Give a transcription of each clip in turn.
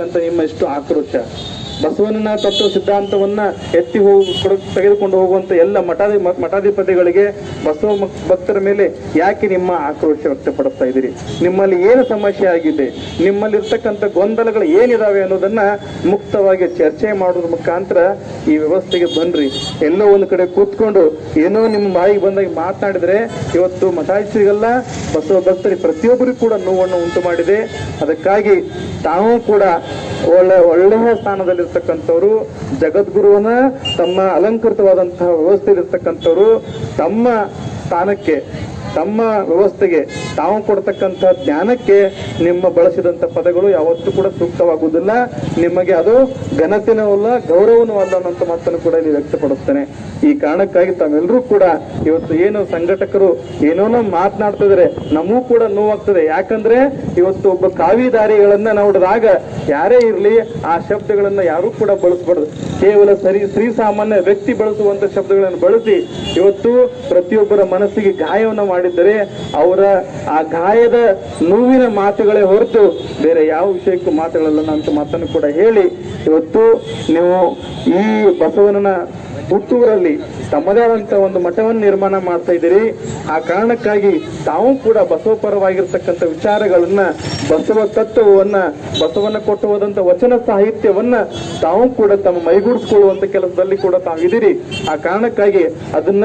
ನಿಮ್ಮ ಇಷ್ಟು ಆಕ್ರೋಶ. ಬಸವಣ್ಣನ ತತ್ವ ಸಿದ್ಧಾಂತವನ್ನ ಎತ್ತಿ ಹೋಗಿ, ಕೊಡು- ತೆಗೆದುಕೊಂಡು ಹೋಗುವಂತ ಎಲ್ಲ ಮಠಾಧಿ, ಮಠಾಧಿಪತಿಗಳಿಗೆ ಬಸವ ಭಕ್ತರ ಮೇಲೆ ಯಾಕೆ ನಿಮ್ಮ ಆಕ್ರೋಶ ವ್ಯಕ್ತಪಡಿಸ್ತಾ ಇದ್ದೀರಿ? ನಿಮ್ಮಲ್ಲಿ ಏನು ಸಮಸ್ಯೆ ಆಗಿದೆ? ನಿಮ್ಮಲ್ಲಿ ಇರ್ತಕ್ಕಂಥ ಗೊಂದಲಗಳು ಏನಿದಾವೆ ಅನ್ನೋದನ್ನ ಮುಕ್ತವಾಗಿ ಚರ್ಚೆ ಮಾಡೋದ್ರ ಮುಖಾಂತರ ಈ ವ್ಯವಸ್ಥೆಗೆ ಬನ್ರಿ. ಎಲ್ಲೋ ಒಂದು ಕಡೆ ಕೂತ್ಕೊಂಡು ಏನೋ ನಿಮ್ಮ ಬಾಯಿಗೆ ಬಂದಾಗ ಮಾತನಾಡಿದ್ರೆ ಇವತ್ತು ಮಠಾಧೀಶರಿಗೆಲ್ಲ ಬಸವ ಭಕ್ತರಿಗೆ ಪ್ರತಿಯೊಬ್ಬರಿಗೂ ಕೂಡ ನೋವನ್ನು ಉಂಟು ಮಾಡಿದೆ ಅದಕ್ಕಾಗಿ ತಾವು ಕೂಡ ಒಳ್ಳೆ ಒಳ್ಳೆಯ ಸ್ಥಾನದಲ್ಲಿರ್ತಕ್ಕಂಥವ್ರು ಜಗದ್ಗುರುವನ್ನ ತಮ್ಮ ಅಲಂಕೃತವಾದಂತಹ ವ್ಯವಸ್ಥೆಯಲ್ಲಿರ್ತಕ್ಕಂಥವ್ರು ತಮ್ಮ ಸ್ಥಾನಕ್ಕೆ ತಮ್ಮ ವ್ಯವಸ್ಥೆಗೆ ತಾವು ಕೊಡ್ತಕ್ಕಂಥ ಜ್ಞಾನಕ್ಕೆ ನಿಮ್ಮ ಬಳಸಿದಂಥ ಪದಗಳು ಯಾವತ್ತೂ ಕೂಡ ಸೂಕ್ತವಾಗುವುದಿಲ್ಲ. ನಿಮಗೆ ಅದು ಘನತೆನೂ ಅಲ್ಲ, ಗೌರವನೂ ಅಲ್ಲ ಅನ್ನೋಂಥ ಮಾತನ್ನು ಕೂಡ ಇಲ್ಲಿ ವ್ಯಕ್ತಪಡಿಸ್ತೇನೆ. ಈ ಕಾರಣಕ್ಕಾಗಿ ತಾವೆಲ್ಲರೂ ಕೂಡ ಇವತ್ತು ಏನು ಸಂಘಟಕರು ಏನೋನೋ ಮಾತನಾಡ್ತಿದ್ರೆ ನಮಗೂ ಕೂಡ ನೋವಾಗ್ತದೆ. ಯಾಕಂದ್ರೆ ಇವತ್ತು ಒಬ್ಬ ಕಾವಿದಾರಿಗಳನ್ನ ನೋಡಿದಾಗ ಯಾರೇ ಇರಲಿ ಆ ಶಬ್ದಗಳನ್ನ ಯಾರೂ ಕೂಡ ಬಳಸಬಾರ್ದು. ಕೇವಲ ಸರಿ ಶ್ರೀ ಸಾಮಾನ್ಯ ವ್ಯಕ್ತಿ ಬಳಸುವಂತ ಶಬ್ದಗಳನ್ನು ಬಳಸಿ ಇವತ್ತು ಪ್ರತಿಯೊಬ್ಬರ ಮನಸ್ಸಿಗೆ ಗಾಯವನ್ನು ಮಾಡಿದ್ದರೆ ಅವರ ಆ ಗಾಯದ ನೋವಿನ ಮಾತುಗಳೇ ಹೊರತು ಬೇರೆ ಯಾವ ವಿಷಯಕ್ಕೂ ಮಾತುಗಳಲ್ಲ ಅಂತ ಮಾತನ್ನು ಕೂಡ ಹೇಳಿ. ಇವತ್ತು ನೀವು ಈ ಬಸವಣ್ಣನ ಹುಟ್ಟೂರಲ್ಲಿ ತಮ್ಮದೇ ಆದಂತ ಒಂದು ಮಠವನ್ನು ನಿರ್ಮಾಣ ಮಾಡ್ತಾ ಇದ್ದೀರಿ. ಆ ಕಾರಣಕ್ಕಾಗಿ ತಾವು ಕೂಡ ಬಸವ ಪರವಾಗಿರ್ತಕ್ಕಂಥ ವಿಚಾರಗಳನ್ನ, ಬಸವ ತತ್ವವನ್ನ, ಬಸವನ ಕೊಟ್ಟು ಹೋದಂತ ವಚನ ಸಾಹಿತ್ಯವನ್ನ ತಾವು ಕೂಡ ತಮ್ಮ ಮೈಗೂಡಿಸ್ಕೊಳ್ಳುವಂತ ಕೆಲಸದಲ್ಲಿ ಕೂಡ ತಾವಿದ್ದೀರಿ. ಆ ಕಾರಣಕ್ಕಾಗಿ ಅದನ್ನ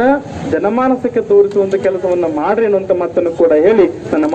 ಜನಮಾನಸಕ್ಕೆ ತೋರಿಸುವಂತ ಕೆಲಸವನ್ನ ಮಾಡ್ರಿ ಅನ್ನುವಂತ ಮಾತನ್ನು ಕೂಡ ಹೇಳಿ ನನ್ನ